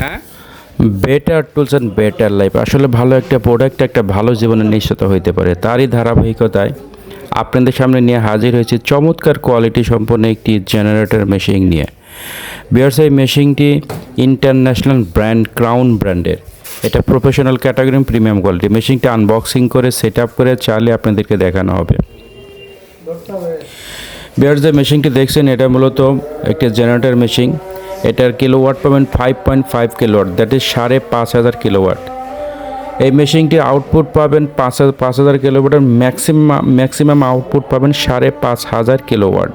হ্যাঁ? Better tools and better life আসলে ভালো একটা প্রোডাক্ট একটা ভালো জীবনের নিশ্চিত হইতে পারে। তারই ধারাবাহিকতায় আপনাদের সামনে নিয়ে হাজির হয়েছে চমৎকার কোয়ালিটি সম্পন্ন একটি জেনারেটর মেশিন নিয়ে। বিয়ার্স এই মেশিনটি ইন্টারন্যাশনাল ব্র্যান্ড ক্রাউন ব্র্যান্ডের এটা প্রফেশনাল ক্যাটাগরি প্রিমিয়াম কোয়ালিটি মেশিনটা আনবক্সিং করে সেট আপ করে চালে আপনাদেরকে দেখানো হবে। বিয়ার্স যে মেশিনটি দেখছেন, এটা মূলত একটি জেনারেটর মেশিন এটার কিলোওয়াট পাবেন five point five kilowatt that is সাড়ে পাঁচ হাজার কিলোওয়াট এই মেশিনটির আউটপুট পাবেন পাঁচ হাজার পাঁচ হাজার কিলোওয়াটের ম্যাক্সিমাম ম্যাক্সিমাম আউটপুট পাবেন সাড়ে পাঁচ হাজার কিলোওয়াট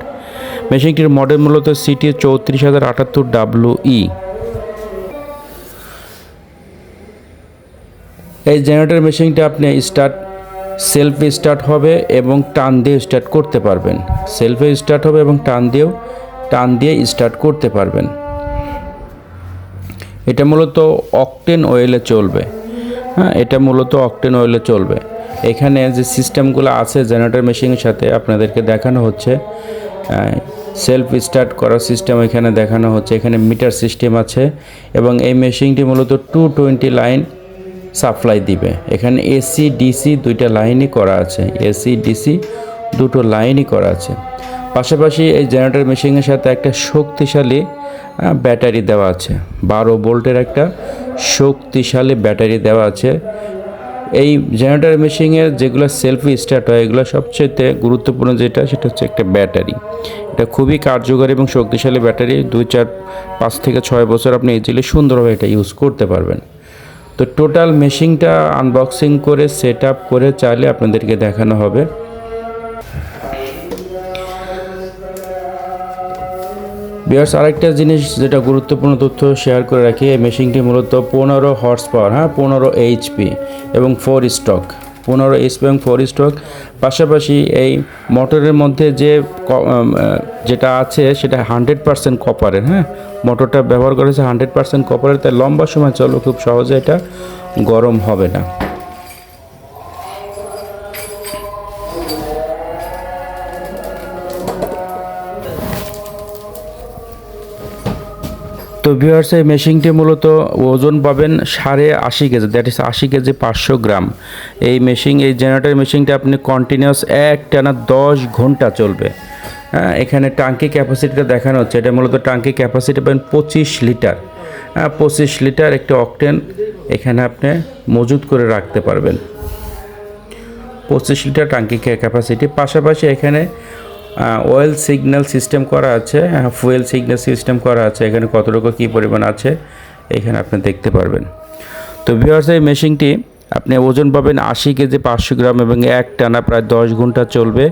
মেশিনটির মডেল মূলত সিটি চৌত্রিশ হাজার আটাত্তর ডাব্লু ই এই জেনারেটর মেশিনটা আপনি স্টার্ট সেলফে স্টার্ট হবে এবং টান দিয়ে স্টার্ট করতে পারবেন। সেলফে স্টার্ট হবে এবং টান দিয়েও, টান দিয়ে স্টার্ট করতে পারবেন। এটা মূলত অকটেন অয়েলে চলবে। হ্যাঁ এটা মূলত অকটেন অয়েলে চলবে। এখানে যে সিস্টেমগুলো আছে জেনারেটর মেশিনের সাথে আপনাদেরকে দেখানো হচ্ছে সেলফ স্টার্ট করার সিস্টেম এখানে দেখানো হচ্ছে। এখানে মিটার সিস্টেম আছে এবং এই মেশিনটি মূলত টু টোয়েন্টি লাইন সাপ্লাই দিবে। এখানে এসি ডিসি দুইটা লাইনই করা আছে। এসি ডিসি দুটো লাইনই করা আছে। পাশাপাশি এই জেনারেটর মেশিনের সাথে একটা শক্তিশালী ব্যাটারি দেওয়া আছে। বারো ভোল্টের একটা শক্তিশালী ব্যাটারি দেওয়া আছে। এই জেনারেটর মেশিনের যেগুলো সেলফি স্টার্ট হয়, এগুলো সবচেয়ে গুরুত্বপূর্ণ যেটা, সেটা হচ্ছে একটা ব্যাটারি। এটা খুবই কার্যকরী এবং শক্তিশালী ব্যাটারি। দুই চার পাঁচ থেকে ছয় বছর আপনি ইজিলি সুন্দরভাবে এটা ইউজ করতে পারবেন। তো টোটাল মেশিনটা আনবক্সিং করে সেট আপ করে চাইলে আপনাদেরকে দেখানো হবে। বিয়ার্স আরেকটা জিনিস যেটা গুরুত্বপূর্ণ তথ্য শেয়ার করে রাখি, এই মেশিনটি মূলত পনেরো হর্স পাওয়ার হ্যাঁ? পনেরো এইচপি এবং ফোর স্টক পনেরো এইচপি এবং ফোর স্টক পাশাপাশি এই মোটরের মধ্যে যে যেটা আছে, সেটা হান্ড্রেড পার্সেন্ট কপারের হ্যাঁ? মোটরটা ব্যবহার করেছে হান্ড্রেড পার্সেন্ট কপারের তাই লম্বা সময় চলো খুব সহজে এটা গরম হবে না। ভিউয়ার্স এই মেশিনটি মূলত ওজন পাবেন সাড়ে আশি কেজি দ্যাট ইস আশি কেজি পাঁচশো গ্রাম। এই মেশিন এই জেনারেটর মেশিনটা আপনি কন্টিনিউয়াস এক টানা দশ ঘণ্টা চলবে। হ্যাঁ এখানে টাঙ্কি ক্যাপাসিটিটা দেখানো হচ্ছে। এটা মূলত টাঙ্কি ক্যাপাসিটি পাবেন পঁচিশ লিটার হ্যাঁ পঁচিশ লিটার একটি অকটেন এখানে আপনি মজুত করে রাখতে পারবেন। পঁচিশ লিটার টাঙ্কি ক্যাপাসিটি পাশাপাশি এখানে অয়েল সিগন্যাল সিস্টেম করা আছে ফুয়েল সিগন্যাল সিস্টেম করা আছে, এখানে কতটুকু কী পরিমাণ আছে, এখানে আপনি দেখতে পারবেন। তো ভিউয়ার্স এই মেশিনটি আপনি ওজন পাবেন আশি কেজি পাঁচশো গ্রাম এবং এক টানা প্রায় দশ ঘণ্টা চলবে।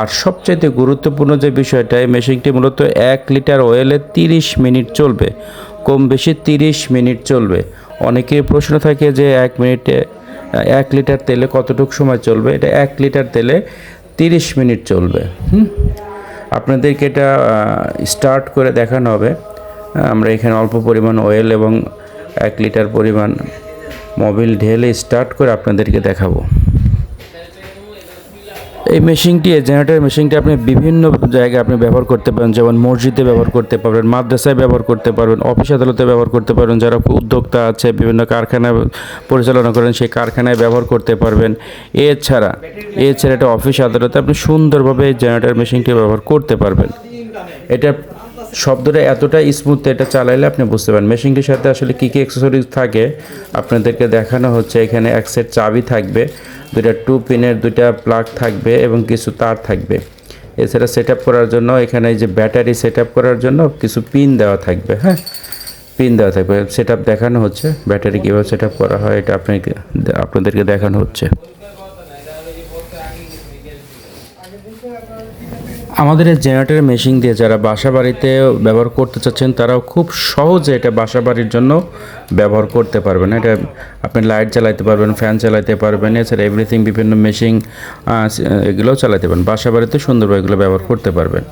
আর সবচাইতে গুরুত্বপূর্ণ যে বিষয়টা, এই মেশিনটি মূলত এক লিটার অয়েলে তিরিশ মিনিট চলবে, কম বেশি তিরিশ মিনিট চলবে। অনেকের প্রশ্ন থাকে যে এক মিনিটে এক লিটার তেলে কতটুকু সময় চলবে? এটা এক লিটার তেলে তিরিশ মিনিট চলবে। হুম। আপনাদেরকে এটা স্টার্ট করে দেখানো হবে। আমরা এখানে অল্প পরিমাণ অয়েল এবং এক লিটার পরিমাণ মোবিল ঢেলে স্টার্ট করে আপনাদেরকে দেখাবো। এই মেশিনটি, এই জেনারেটর মেশিনটি আপনি বিভিন্ন জায়গায় আপনি ব্যবহার করতে পারেন, যেমন মসজিদে ব্যবহার করতে পারবেন, মাদ্রাসায় ব্যবহার করতে পারবেন অফিস আদালতে ব্যবহার করতে পারবেন, যারা উদ্যোক্তা আছে, বিভিন্ন কারখানা পরিচালনা করেন, সেই কারখানায় ব্যবহার করতে পারবেন। এছাড়া এছাড়া এটা অফিস আদালতে আপনি সুন্দরভাবে এই জেনারেটর মেশিনটি ব্যবহার করতে পারবেন। এটা শব্দটা এতটা স্মুথ এটা চালাইলে আপনি বুঝতে পারেন। মেশিনটির সাথে আসলে কী কী অ্যাক্সেসরিজ থাকে আপনাদেরকে দেখানো হচ্ছে। এখানে এক সেট চাবি থাকবে দুইটা টু পিনের দুইটা প্লাগ থাকবে এবং কিছু তার থাকবে। এছাড়া সেট আপ করার জন্য এখানে এই যে ব্যাটারি সেট আপ করার জন্য কিছু পিন দেওয়া থাকবে হ্যাঁ? পিন দেওয়া থাকবে। সেট আপ দেখানো হচ্ছে ব্যাটারি কীভাবে সেট আপ করা হয় এটা আপনাকে আপনাদেরকে দেখানো হচ্ছে। আমাদের এই জেনারেটর মেশিন দিয়ে যারা বাসা বাড়িতে ব্যবহার করতে চাচ্ছেন, তারাও খুব সহজে এটা বাসা বাড়ির জন্য ব্যবহার করতে পারবেন। এটা আপনি লাইট চালাতে পারবেন ফ্যান চালাতে পারবেন, এছাড়া এভরিথিং বিভিন্ন মেশিন এগুলোও চালাতে পারবেন। বাসা বাড়িতে সুন্দরভাবে এগুলো ব্যবহার করতে পারবেন।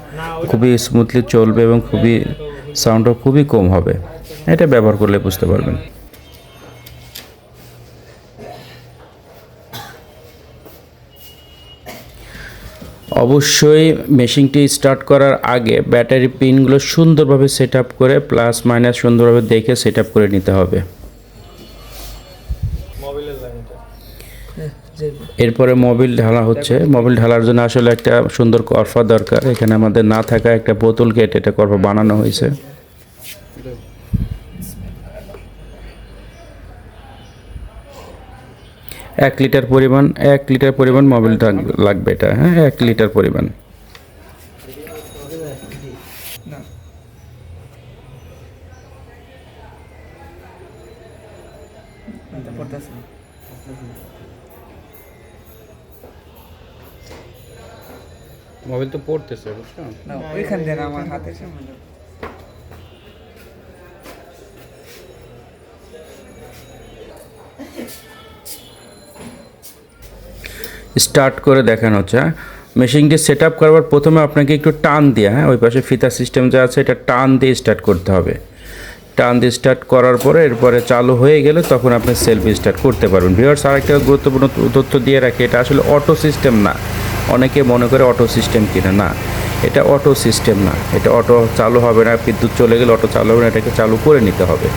খুবই স্মুথলি চলবে এবং খুবই সাউন্ডও খুবই কম হবে। এটা ব্যবহার করলে বুঝতে পারবেন। অবশ্যই মেশিনটি স্টার্ট করার আগে ব্যাটারি পিনগুলো সুন্দরভাবে সেট আপ করে প্লাস মাইনাস সুন্দরভাবে দেখে সেট আপ করে নিতে হবে। এরপরে মোবিল ঢালা হচ্ছে। মোবিল ঢালার জন্য আসলে একটা সুন্দর করফা দরকার। এখানে আমাদের না থাকা একটা বোতল গেট এটা করফা বানানো হয়েছে। এক লিটার পরিমাণ এক লিটার পরিমাণ মোবিল লাগবে এটা হ্যাঁ এক লিটার পরিমাণ। মোবিল তো পড়তেছে বুঝছ? না ওইখান দিয়ে না, আমার হাতের সামনে স্টার্ট করে দেখানো হচ্ছে হ্যাঁ? মেশিনটি সেট আপ করবার প্রথমে আপনাকে একটু টান দিয়ে হ্যাঁ ওই পাশে ফিতা সিস্টেম যা আছে, এটা টান দিয়ে স্টার্ট করতে হবে। টান দিয়ে স্টার্ট করার পরে এরপরে চালু হয়ে গেলে তখন আপনি সেলফ স্টার্ট করতে পারবেন। ভিওয়ার্স আরেকটা গুরুত্বপূর্ণ তথ্য দিয়ে রাখি, এটা আসলে অটো সিস্টেম না। অনেকে মনে করে অটো সিস্টেম কিনা, না। এটা অটো সিস্টেম না। এটা অটো চালু হবে না, বিদ্যুৎ চলে গেলে অটো চালু হবে না, এটাকে চালু করে নিতে হবে।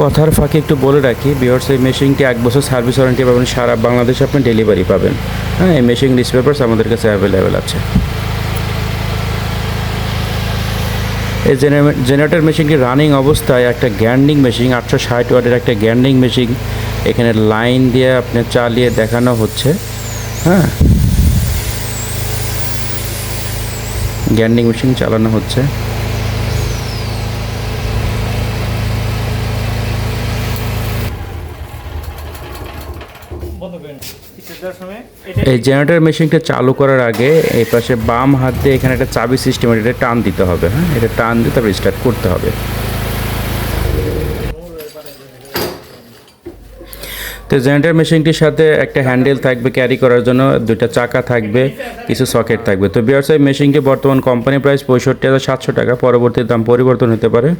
কথার ফাঁকে একটু বলে রাখি বিয়ার্স এই মেশিনটি এক বছর সার্ভিস ওয়ারেন্টি পাবেন, সারা বাংলাদেশে আপনি ডেলিভারি পাবেন। হ্যাঁ এই মেশিন পেপার্স আমাদের কাছে অ্যাভেলেবেল আছে। এই জেনারেটর মেশিনটি রানিং অবস্থায় একটা গ্যান্ডিং মেশিন আটশো ষাট ওয়াটের একটা গ্যান্ডিং মেশিন এখানে লাইন দিয়ে আপনি চালিয়ে দেখানো হচ্ছে। হ্যাঁ। গ্যান্ডিং মেশিন চালানো হচ্ছে বন্ধ করেন স্টার্ট দেওয়ার সময় এটা এই জেনারেটর মেশিনটা চালু করার আগে এই পাশে বাম হাত দিয়ে এখানে একটা চাবি সিস্টেম এটা টান দিতে হবে হ্যাঁ? এটা টান দিয়ে তারপর স্টার্ট করতে হবে। তো জেনারেটর মেশিনটির সাথে একটা হ্যান্ডেল থাকবে ক্যারি করার জন্য, দুইটা চাকা থাকবে, কিছু সকেট থাকবে। তো বিয়ার্স এই মেশিনটি বর্তমান কোম্পানি প্রাইস পঁয়ষট্টি হাজার সাতশো টাকা, পরবর্তী দাম পরিবর্তন হতে পারে।